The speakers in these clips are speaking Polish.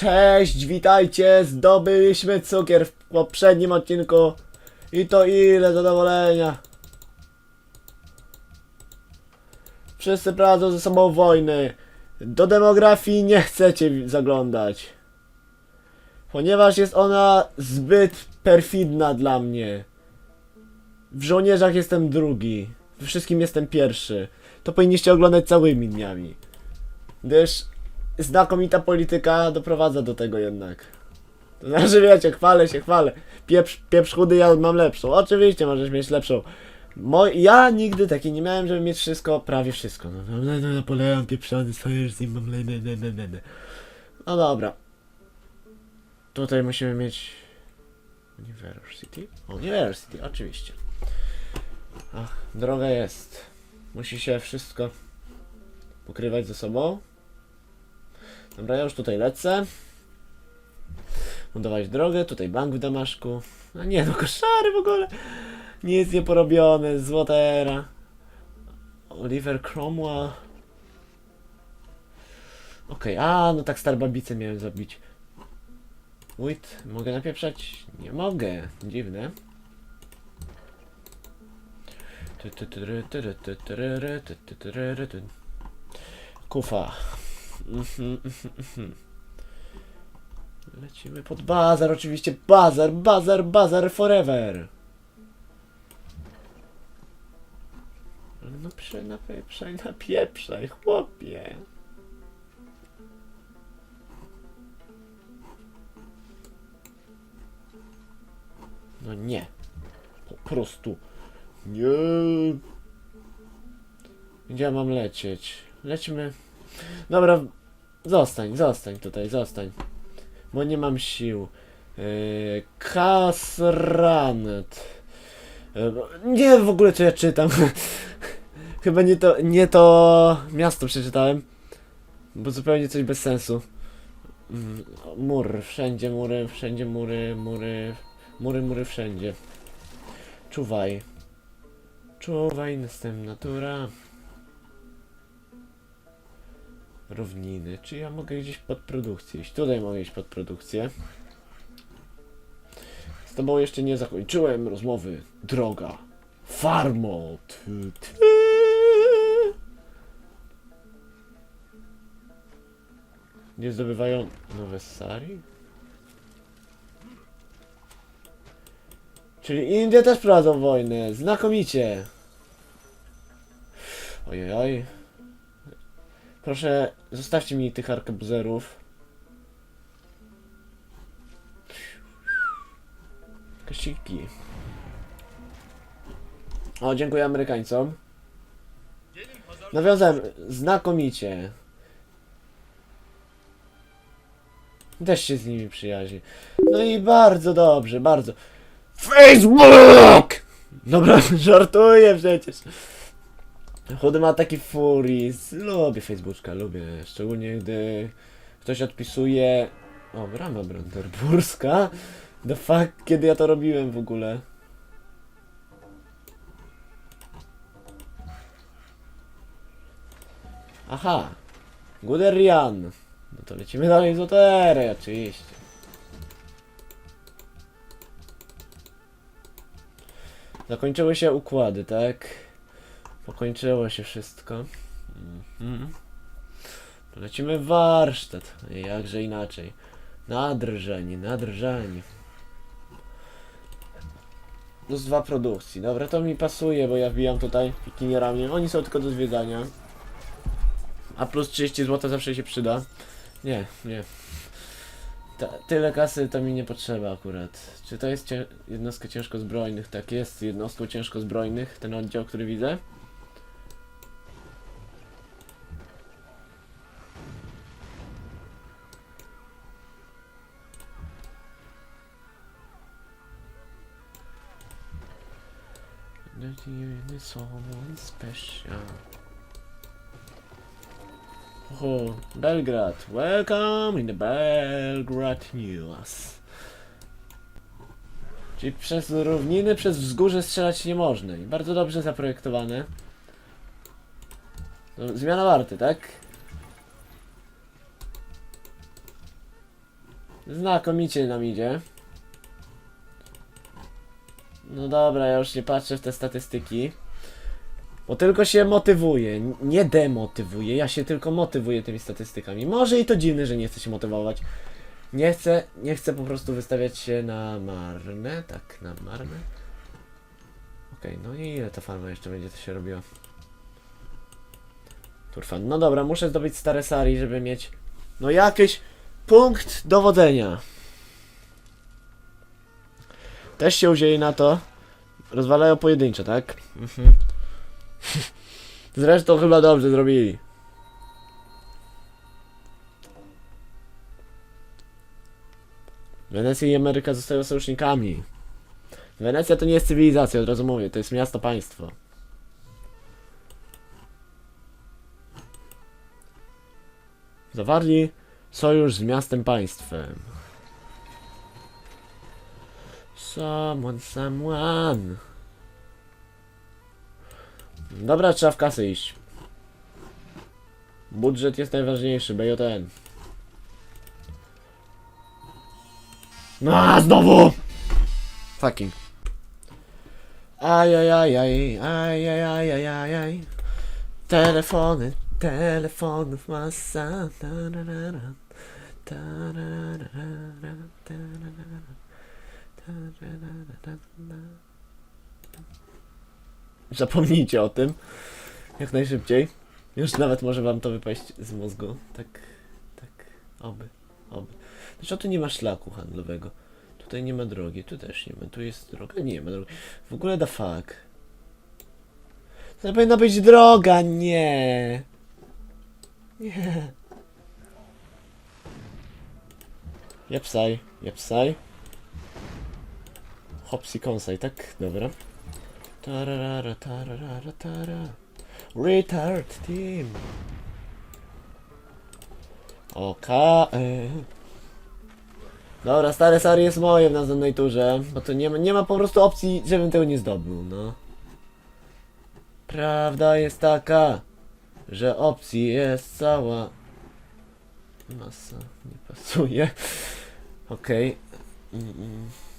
Cześć, witajcie, zdobyliśmy cukier w poprzednim odcinku. I to ile zadowolenia. Wszyscy prowadzą ze sobą wojny. Do demografii nie chcecie zaglądać. Ponieważ jest ona zbyt perfidna dla mnie. W żołnierzach jestem drugi. We wszystkim jestem pierwszy. To powinniście oglądać całymi dniami. Gdyż znakomita polityka doprowadza do tego jednak. To znaczy, wiecie, chwalę się, chwalę. Pieprz, pieprz chudy, ja mam lepszą. Oczywiście możesz mieć lepszą. Mo ja nigdy takiej nie miałem, żeby mieć wszystko, prawie wszystko. No, no, no, no Napoleon pieprzony, swoje z nim mam le, le, le. No dobra. Tutaj musimy mieć... University? University, oczywiście. Ach, droga jest. Musi się wszystko pokrywać ze sobą. Dobra, ja już tutaj lecę. Budować drogę, tutaj bank w Damaszku. A nie, no koszary w ogóle. Nie porobione, złota era. Oliver Cromwell. Okej, a no tak starbabicę miałem zabić. Wait, mogę napieprzać? Nie mogę, dziwne. Kufa. Mhm, mhm, mhm. Lecimy pod bazar, oczywiście bazar, bazar, bazar forever. No prze, napieprzaj, chłopie. No nie. Po prostu. Nie. Gdzie mam lecieć? Lećmy. Dobra, zostań, zostań tutaj, zostań. Bo nie mam sił. Yy, Kasranet. Yy, nie w ogóle co ja czytam. Chyba nie to, nie to miasto przeczytałem. Bo zupełnie coś bez sensu. Mm, Mur, wszędzie mury, wszędzie mury, mury, mury, mury wszędzie. Czuwaj. Czuwaj, następna natura. Równiny. Czy ja mogę gdzieś pod produkcję iść? Tutaj mogę iść pod produkcję. Z tobą jeszcze nie zakończyłem rozmowy. Droga. Farmo. Ty, ty. Nie zdobywają nowe sari? Czyli Indie też prowadzą wojnę. Znakomicie. Ojej. Proszę, zostawcie mi tych arkebuzerów. Kasiki. O, dziękuję Amerykańcom. Nawiązałem znakomicie. Też się z nimi przyjaźni. No i bardzo dobrze, bardzo. Facebook! Dobra, żartuję przecież. Chudy ma taki furis. Lubię Facebooka, lubię. Szczególnie gdy ktoś odpisuje. O, brama brandenburska. The fuck, kiedy ja to robiłem w ogóle? Aha. Guderian. No to lecimy dalej z OTR, oczywiście. Zakończyły się układy, tak? Pokończyło się wszystko. Mhm. Lecimy w warsztat. Jakże inaczej. Nadrżeni, nadrżeni. Plus dwa produkcji. Dobra, to mi pasuje, bo ja wbijam tutaj pikinierami. Oni są tylko do zwiedzania. A plus 30 zł zawsze się przyda. Nie, nie. Ta, tyle kasy to mi nie potrzeba akurat. Czy to jest cię jednostka ciężko zbrojnych? Tak jest, jednostką ciężko zbrojnych, ten oddział, który widzę. Need someone special. Oh, Belgrad. Welcome in the Belgrad News. Czyli przez równiny, przez wzgórze strzelać nie można. I bardzo dobrze zaprojektowane. No, zmiana warty, tak? Znakomicie nam idzie. No dobra, ja już nie patrzę w te statystyki. Bo tylko się motywuję, nie demotywuję, ja się tylko motywuję tymi statystykami. Może i to dziwne, że nie chcę się motywować. Nie chcę, nie chcę po prostu wystawiać się na marne, tak, na marne. Okej, no i ile ta farma jeszcze będzie to się robiło? Turfan, no dobra, muszę zdobyć stare sari, żeby mieć, no jakiś punkt dowodzenia. Też się uzięli na to. Rozwalają pojedynczo, tak? Mhm. Zresztą chyba dobrze zrobili. Wenecja i Ameryka zostają sojusznikami. Wenecja to nie jest cywilizacja, od razu mówię, to jest miasto-państwo. Zawarli sojusz z miastem-państwem. Someone, someone. Dobra, trzeba w kasę iść. Budżet jest najważniejszy, BJN. No, a znowu! Fucking. Ajajajaj, ajajajajaj. Telefony, telefonów masa. Tararara, tararara, tararara. Zapomnijcie o tym. Jak najszybciej. Już nawet może wam to wypaść z mózgu. Tak, tak, oby, oby. Zresztą tu nie ma szlaku handlowego. Tutaj nie ma drogi, tu też nie ma. Tu jest droga? Nie ma drogi. W ogóle da fuck. To powinna być droga, nie. Nie. Jepsaj, jepsaj. Hopsy konsaj, tak? Dobra. Tararara, tararara, tara. Retard team. Oka. y. Dobra, stare Sari jest moje w następnej turze, bo to nie ma, nie ma po prostu opcji, żebym tego nie zdobył, no. Prawda jest taka, że opcji jest cała masa, nie pasuje. Okej. Mm, mm.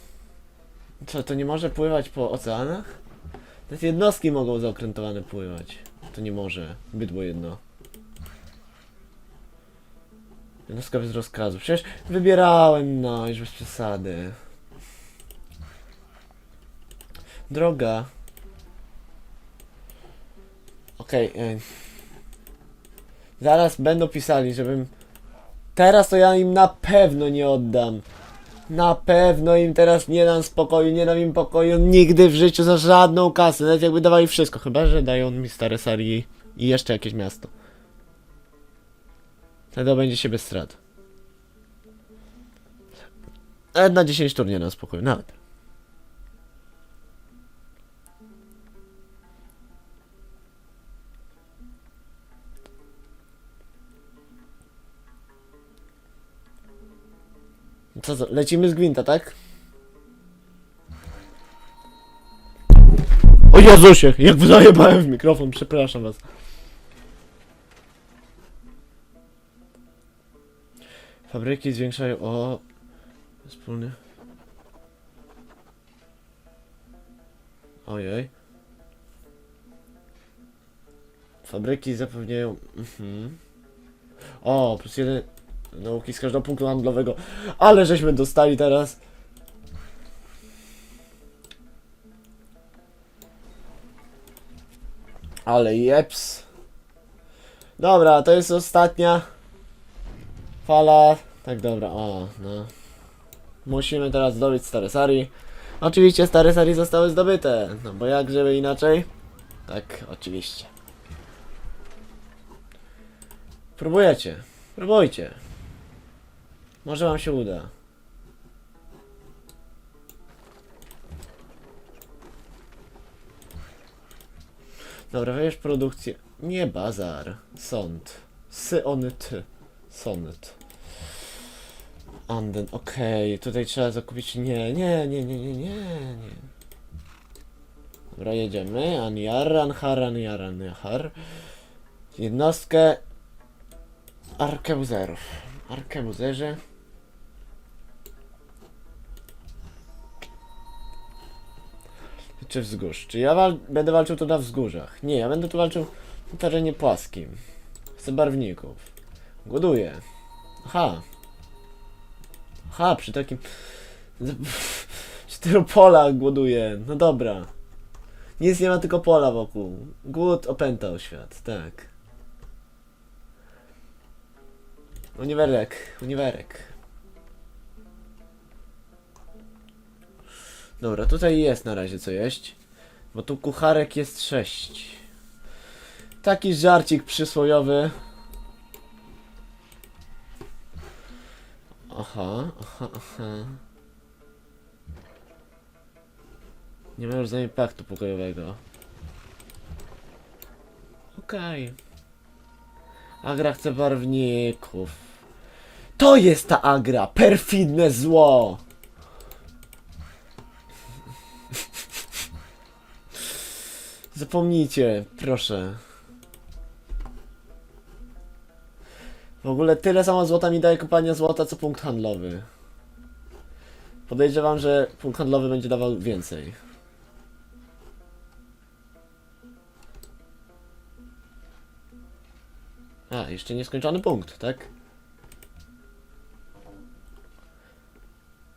Co, to nie może pływać po oceanach? Te jednostki mogą zaokrętowane pływać. To nie może. Bydło jedno. Jednostka bez rozkazu. Przecież wybierałem, no, już bez przesady. Droga. Okej. ej. Zaraz będą pisali, żebym... Teraz to ja im na pewno nie oddam. Na pewno im teraz nie dam spokoju, nie dam im pokoju nigdy w życiu za żadną kasę, nawet jakby dawali wszystko, chyba że dają mi stare serii i jeszcze jakieś miasto. Wtedy będzie się bez strat. Nawet na 10 tur nie dam spokoju, nawet. Co, lecimy z gwinta, tak? O Jezusie, jak zajebałem w mikrofon, przepraszam was. Fabryki zwiększają o... Wspólny... Ojej. Fabryki zapewniają... Mhm. O, plus jeden... Nauki z każdego punktu handlowego. Ale żeśmy dostali teraz. Ale jeps. Dobra, to jest ostatnia fala. Tak, dobra, o, no. Musimy teraz zdobyć stare sari. Oczywiście stare sari zostały zdobyte. No bo jak żeby inaczej? Tak, oczywiście. Próbujecie. Próbujcie. Może wam się uda. Dobra, weź produkcję. Nie bazar. Sąd. Syont. Sąd. Anden, okej, tutaj trzeba zakupić. Nie, nie, nie, nie, nie, nie, nie. Dobra, jedziemy. Anjar, Anhar, Anjar, Anhar. Jednostkę Arkebuzerów. Arkebuzerzy. Czy wzgórz? Czy ja wal będę walczył tu na wzgórzach? Nie, ja będę tu walczył na terenie płaskim. Chcę barwników. Głoduję. Aha. Aha, przy takim... Cztery pola głoduję. No dobra. Nic nie ma, tylko pola wokół. Głód opętał świat, tak. Uniwerek, uniwerek. Dobra, tutaj jest na razie co jeść. Bo tu kucharek jest sześć. Taki żarcik przysłowiowy. Aha, aha, aha. Nie ma już z nami paktu pokojowego. Okej. Agra chce barwników. To jest ta Agra! Perfidne zło! Zapomnijcie, proszę. W ogóle tyle samo złota mi daje kopalnia złota, co punkt handlowy. Podejrzewam, że punkt handlowy będzie dawał więcej. A, jeszcze nieskończony punkt, tak?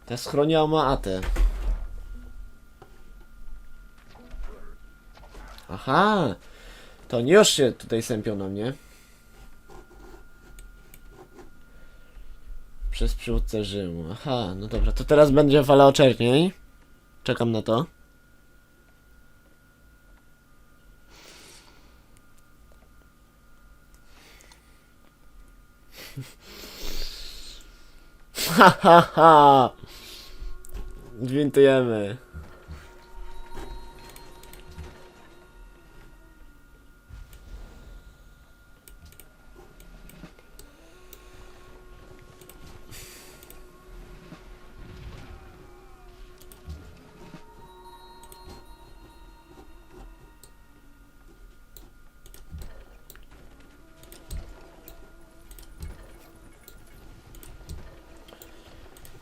Ta schronia ma atę. Aha! To oni już się tutaj sępią na mnie. Przez przywódcę Rzymu. Aha, no dobra, to teraz będzie fala oczernień. Czekam na to. Ha ha ha! Gwintujemy.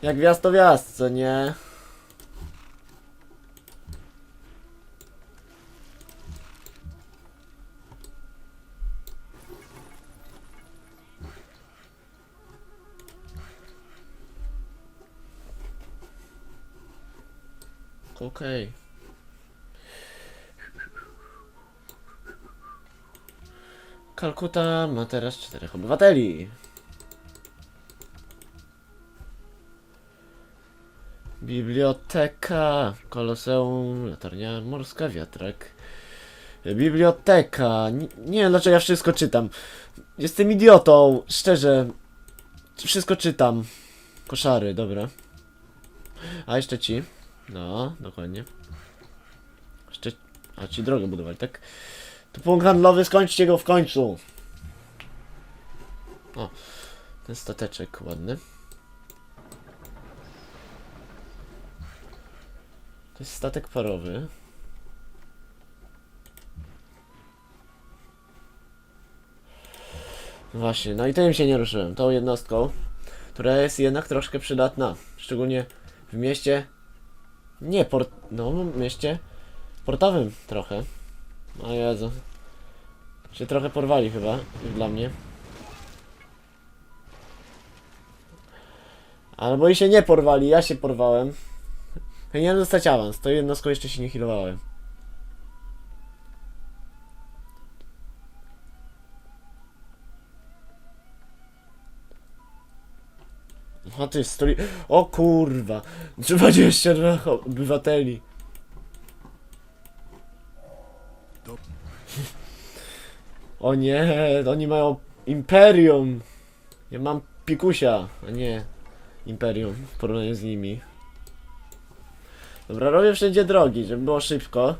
Jak wjazd to wjazd, co nie? Okej. Kalkuta ma teraz czterech obywateli. Biblioteka, koloseum, latarnia morska, wiatrak. Biblioteka. Nie, wiem dlaczego ja wszystko czytam. Jestem idiotą, szczerze. Wszystko czytam. Koszary, dobra. A jeszcze ci. No, dokładnie. Jeszcze. A ci drogę budowali, tak? To punkt handlowy, skończcie go w końcu. O, ten stateczek ładny. To jest statek parowy. Właśnie, no i tym się nie ruszyłem. Tą jednostką, która jest jednak troszkę przydatna. Szczególnie w mieście. Nie port. No, w mieście portowym trochę. O Jezu. Się trochę porwali chyba, dla mnie. Albo i się nie porwali, ja się porwałem. Powinienem dostać awans, to jednostką jeszcze się nie healowałem. A ty stoi... O kurwa! 22 obywateli. O nie, oni mają imperium. Ja mam pikusia, a nie imperium w porównaniu z nimi. Dobra, robię wszędzie drogi, żeby było szybko.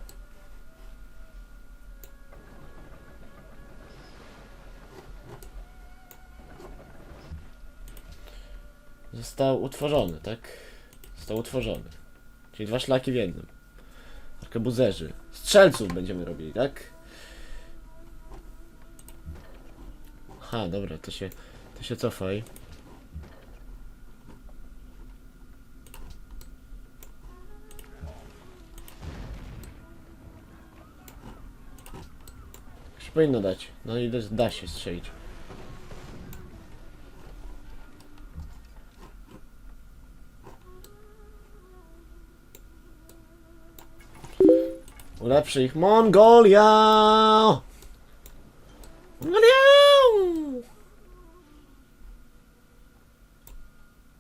Został utworzony, tak? Został utworzony. Czyli dwa szlaki w jednym. Arkebuzerzy. Strzelców będziemy robili, tak? Aha, dobra, to się, to się cofaj. Powinno dać. No i da- się strzelić. Ulepszy ich Mongolia! Mongolia!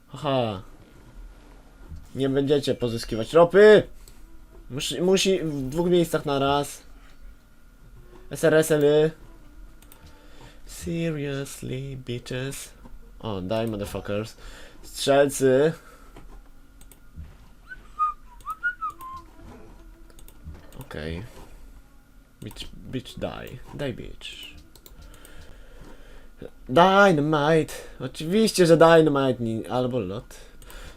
Haha. Nie będziecie pozyskiwać ropy! Musi, musi w dwóch miejscach na raz. SRSL. Seriously, bitches. O, daj, motherfuckers. Strzelcy. Okej. Bitch, bitch, die. Daj, bitch. Dynamite. Oczywiście, że Dynamite, nie, albo lot.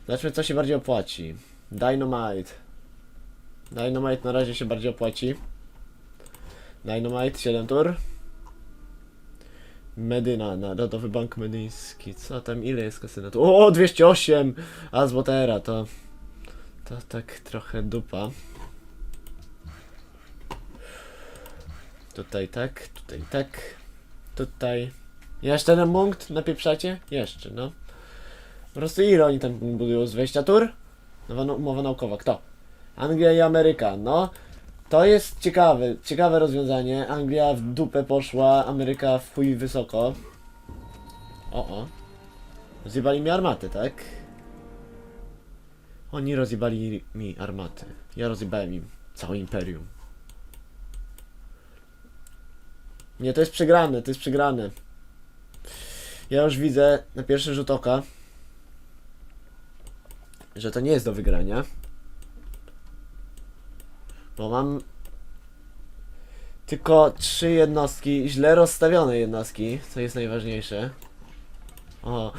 Zobaczmy, co się bardziej opłaci. Dynamite. Dynamite na razie się bardziej opłaci. Dynamite, 7 tur. Medyna, Narodowy Bank Medyński. Co tam, ile jest kasyna? Tu? O, 208! A to... To tak trochę dupa. Tutaj tak, tutaj tak. Tutaj... Jeszcze jeden punkt? Jeszcze, no. Po prostu ile oni tam budują z 20 tur? Nowa no- umowa naukowa, kto? Anglia i Ameryka, no. To jest ciekawe, ciekawe rozwiązanie. Anglia w dupę poszła, Ameryka w chuj wysoko. O, o. Rozjebali mi armaty, tak? Oni rozjebali mi armaty. Ja rozjebałem im całe imperium. Nie, to jest przegrane, to jest przegrane. Ja już widzę na pierwszy rzut oka, że to nie jest do wygrania. Bo mam tylko trzy jednostki, źle rozstawione jednostki, co jest najważniejsze. O,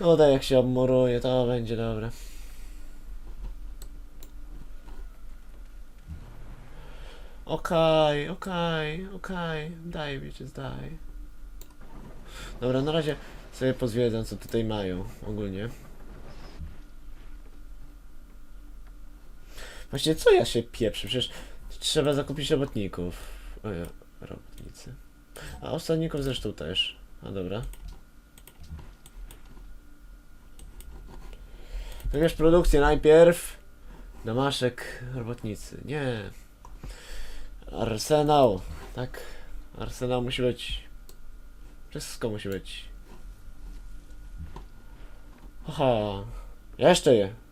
no tak jak się obmuruje, to będzie dobre. Okej, okej, okej, daj bitches, daj. Dobra, na razie sobie pozwiedzam, co tutaj mają ogólnie. Właśnie co ja się pieprzę? Przecież trzeba zakupić robotników. Oj, robotnicy. A osadników zresztą też. A dobra. Wybierz produkcję najpierw. Damaszek, robotnicy. Nie. Arsenał. Tak. Arsenał musi być. Wszystko musi być. Aha. Jeszcze je.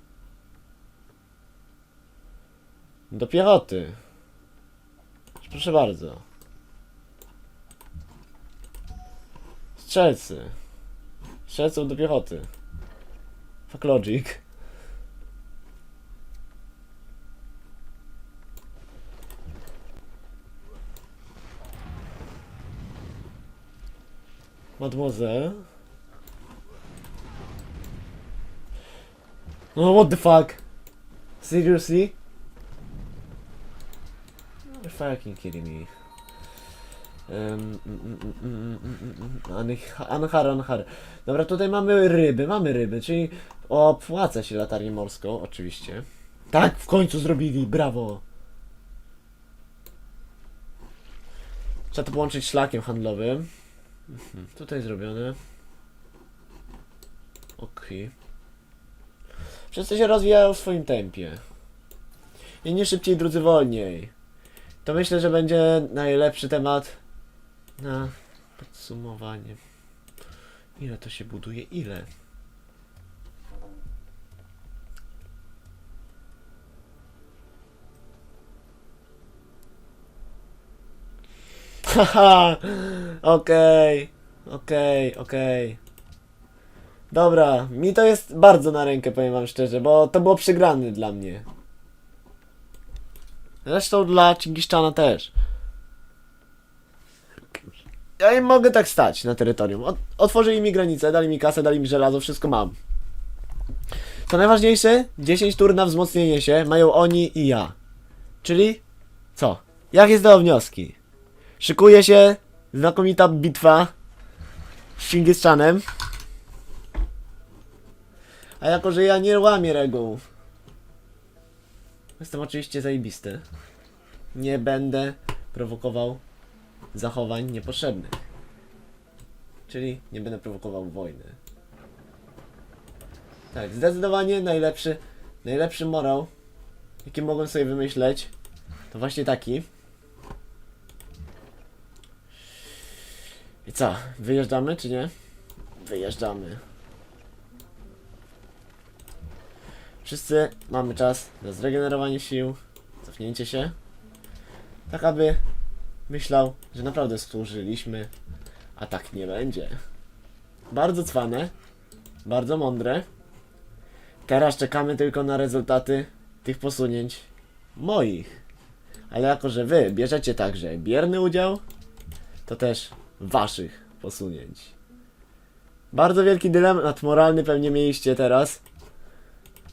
Do piechoty. Proszę bardzo. Strzelcy. Strzelców do piechoty. Fuck logic. Mademoiselle. No what the fuck? Seriously? You're fucking kidding me. Um, mm, mm, mm, mm, Anhar, Anhar. Dobra, tutaj mamy ryby, mamy ryby, czyli opłaca się latarnię morską, oczywiście. Tak, w końcu zrobili, brawo! Trzeba to połączyć szlakiem handlowym. Mhm, Tutaj zrobione. Okej. Wszyscy się rozwijają w swoim tempie. Jedni szybciej, drudzy wolniej. To myślę, że będzie najlepszy temat na podsumowanie. Ile to się buduje? Ile? Haha, okej, okej, okej. Dobra, mi to jest bardzo na rękę, powiem wam szczerze, bo to było przegrany dla mnie. Zresztą dla Cingiszczana też. Ja nie mogę tak stać na terytorium. Ot- otworzyli mi granicę, dali mi kasę, dali mi żelazo, wszystko mam. Co najważniejsze, 10 tur na wzmocnienie się mają oni i ja. Czyli co? Jakie zdają wnioski? Szykuje się znakomita bitwa z Chingiszczanem. A jako, że ja nie łamię reguł, jestem oczywiście zajebisty. Nie będę prowokował zachowań niepotrzebnych. Czyli nie będę prowokował wojny. Tak, zdecydowanie najlepszy, najlepszy morał, jaki mogłem sobie wymyśleć, to właśnie taki. I co, wyjeżdżamy czy nie? Wyjeżdżamy. Wszyscy mamy czas na zregenerowanie sił, cofnięcie się, tak aby myślał, że naprawdę służyliśmy, a tak nie będzie. Bardzo cwane, bardzo mądre. Teraz czekamy tylko na rezultaty tych posunięć moich. Ale jako, że wy bierzecie także bierny udział, to też waszych posunięć. Bardzo wielki dylemat moralny pewnie mieliście teraz.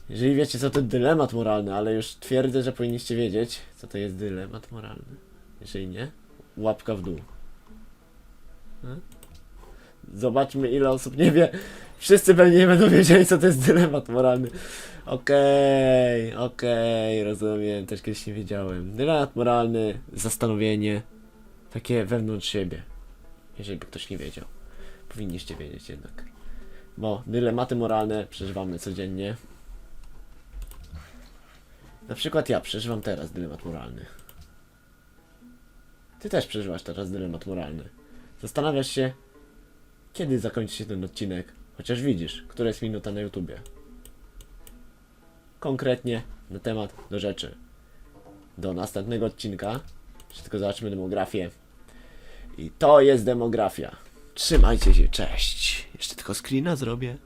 Jeżeli wiecie, co to dylemat moralny, ale już twierdzę, że powinniście wiedzieć, co to jest dylemat moralny. Jeżeli nie, łapka w dół. Hmm? Zobaczmy, ile osób nie wie. Wszyscy pewnie nie będą wiedzieli, co to jest dylemat moralny. Okej, okej, rozumiem, też kiedyś nie wiedziałem. Dylemat moralny, zastanowienie, takie wewnątrz siebie. Jeżeli by ktoś nie wiedział. Powinniście wiedzieć jednak. Bo dylematy moralne przeżywamy codziennie. Na przykład ja przeżywam teraz dylemat moralny. Ty też przeżywasz teraz dylemat moralny. Zastanawiasz się, kiedy zakończy się ten odcinek, chociaż widzisz, która jest minuta na YouTubie. Konkretnie na temat do rzeczy. Do następnego odcinka. Jeszcze tylko zobaczmy demografię. I to jest demografia. Trzymajcie się, cześć. Jeszcze tylko screena zrobię.